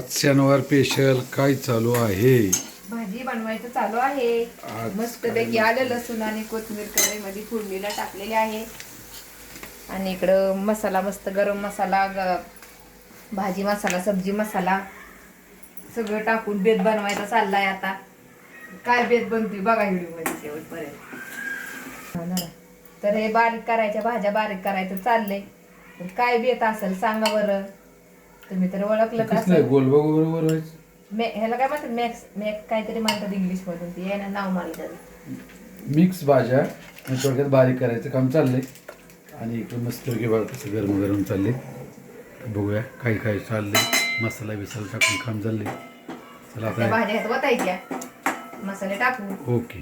शनिवार स्पेशल काय चालू आहे? भाजी बनवायचं चालू आहे. आज मस्त पैकी आलं लसूण आणि कोथिंबीर कढईमध्ये फोडणीला टाकलेले आहे. आणि इकडं मसाला मस्त गरम मसाला ग- भाजी मसाला सब्जी मसाला सगळं टाकून बेत बनवायचा चाललाय आता. काय बेत बनतोय बघा व्हिडिओमध्ये शेवटपर्यंत. हा ना. तर हे बारीक करायच्या भाज्या बारीक करायचं चाललंय. काय बेत असेल सांगा बरं. तुम्ही तर ओळखलं कसलं गोल बरोबर व्हायचं. मे ह्याला काय म्हणतात? मॅक्स मॅक काहीतरी म्हणतात इंग्लिश मधून. ते आहे ना नाव मला त्याचं मिक्स भाज्या आणि थोडक्यात बारीक करायचं काम चाललंय. आणि इकडे मस्त की बघा कसं गरम गरम चालले बघूया काय काय चाललंय. मसाला बिसाला टाकून काम चाललंय. चला त्या आता भाज्या ह्यात वतायच्या. मसाले टाकू. ओके.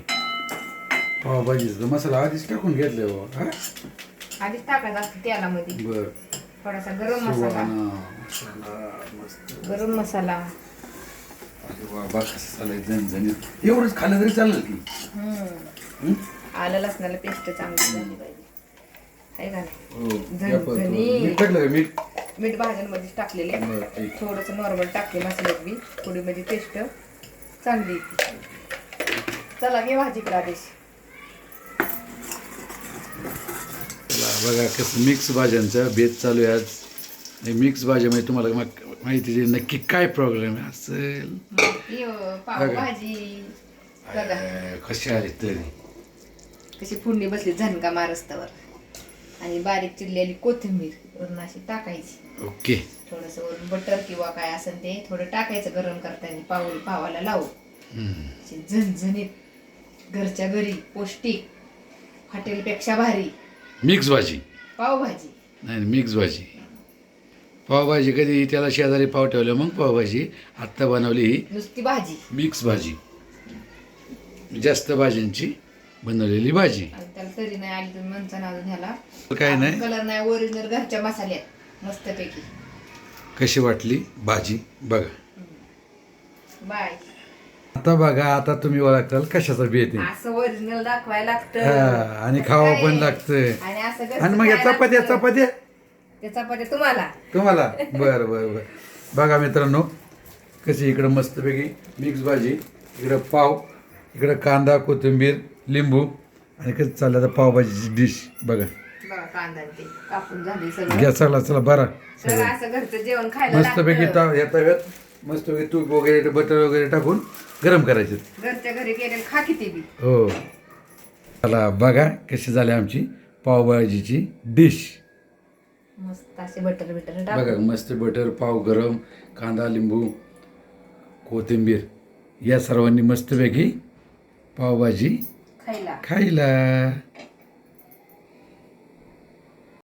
पावभाजीचा मसाला आधीच टाकून घेतले बाबा हा? आधीच टाकायचा असतो तेलामध्ये बर. थोडासा गरम मसाला. गरम मसाला. बाबा कसं चाललंय झणझणीत. एवढंच खाल्लं तरी चालेल की. हम्म. आलं लसणाला पेस्ट चांगली झाली पाहिजे. आहे का नाही? हो या परत. झणझणीत. मीठ टाकलं का? मीठ? मीठ भाज्यांमध्येच टाकलेले. बरं, ठीक. थोडस नॉर्मल टाकले मसाल्यात बी. थोडी मध्ये टेस्ट चांगली येते. चला घे भाजीकडे आदेश चला बघा कसं मिक्स भाज्यांचा बेत चालू आहे आज. मिक्स भाज्यामध्ये तुम्हाला माहिती आहे नक्की काय प्रॉब्लेम असेल? बघा. कशी आली तरी. कशी फोडणी बसली झणका मारस्तवर. आणि बारीक चिरलेली कोथिंबीर वरून अशी टाकायची. ओके. थोडस वरून बटर किंवा काय असेल ते थोडं टाकायचं गरम करताना पाव पावाला लावू. झणझणीत घरच्या घरी पौष्टिक हॉटेलपेक्षा भारी मिक्स भाजी पावभाजी. नाही मिक्स भाजी पावभाजी कधी त्याला शेजारी पाव ठेवलं मग पावभाजी. आत्ता बनवली ही नुसती भाजी. मिक्स भाजी जास्त भाज्यांची बनवलेली भाजी. आणि त्याला तरी नाही आली तुम्ही म्हणता ना अजून ह्याला. काय नाही. कलर नाही ओरिजिनल घरच्या मसाल्यात मस्तपैकी. कशी वाटली भाजी? बघा. बाय. आता बघा आता तुम्ही ओळखताल कशाचा बेत असं ओरिजिनल दाखवायला हा, लागतं आणि खावं पण लागतंय. आणि असं आणि मग या खायला चपात्या लागतं. चपात्या? ते चपात्या तुम्हाला. तुम्हाला? बरं बरं बरं. बघा मित्रांनो कशी इकडं मस्तपैकी मिक्स भाजी इकडं पाव इकडं कांदा कोथिंबीर लिंबू आणि कसं चाललं आता पावभाजीची डिश बघा. बघा कांदा आणि ते कापून झाले सगळं. घ्या चला चला बरा. सगळं असं घरचं जेवण खायला मस्तपैकी लागतं. ताव या तव्यात मस्तपैकी तूप वगैरे बटर वगैरे टाकून गरम करायचे. घरच्या घरी केलेलं खा किती बी. हो. चला बघा कशी झाली आमची पावभाजीची डिश. मस्त असे बटर बिटर बघा मस्त बटर पाव गरम कांदा लिंबू कोथिंबीर या सर्वांनी मस्तपैकी पावभाजी खायला. खायला.